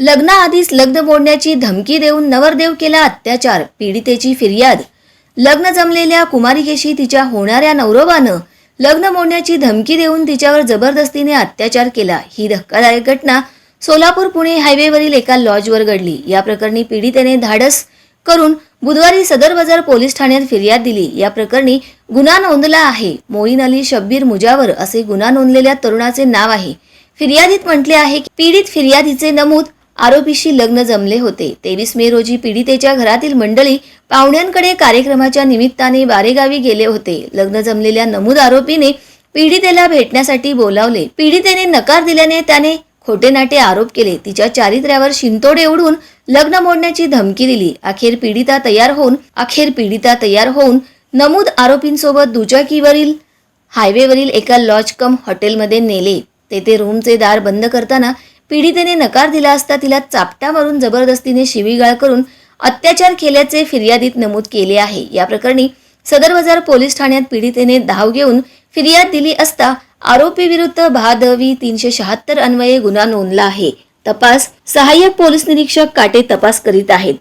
लग्नाआधीच लग्न मोडण्याची धमकी देऊन नवरदेव केला अत्याचार पीडितेची फिर्याद. लग्न जमलेल्या कुमारिकेशी तिच्या होणाऱ्या नवरोबानं लग्न मोडण्याची धमकी देऊन तिच्यावर जबरदस्तीने अत्याचार केला. ही धक्कादायक घटना सोलापूर पुणे हायवेवरील एका लॉजवर घडली. या प्रकरणी पीडितेने धाडस करून बुधवारी सदर बाजार पोलीस ठाण्यात फिर्याद दिली. या प्रकरणी गुन्हा नोंदला आहे. मोईन अली शब्बीर मुजावर असे गुन्हा नोंदलेल्या तरुणाचे नाव आहे. फिर्यादीत म्हटले आहे की पीडित फिर्यादीचे नमूद आरोपीशी लग्न जमले होते. तेवीस मे रोजी पीडितेच्या घरातील मंडळी पाहुण्यांकडे कार्यक्रमाच्या निमित्ताने बारेगावी गेले होते. लग्न जमलेल्या नमूद आरोपीने पीडितेला भेटण्यासाठी बोलावले. पीडितेने नकार दिल्याने त्याने खोटे नाटे आरोप केले. तिच्या चारित्र्यावर शिंतोडे उडून लग्न मोडण्याची धमकी दिली. अखेर पीडिता तयार होऊन अखेर पीडिता तयार होऊन नमूद आरोपींसोबत दुचाकीवरील हायवेवरील एका लॉज कम हॉटेलमध्ये नेले. तेथे रूमचे दार बंद करताना पीडितेने नकार दिला असता तिला चापटा मारून जबरदस्तीने शिवीगाळ करून अत्याचार केल्याचे फिर्यादीत नमूद केले आहे. या प्रकरणी सदर बाजार पोलीस ठाण्यात पीडितेने धाव घेऊन फिर्याद दिली असता आरोपी विरुद्ध भादवी तीनशे शहात्तर अन्वये गुन्हा नोंदला आहे. तपास सहाय्यक पोलीस निरीक्षक काटे तपास करीत आहेत.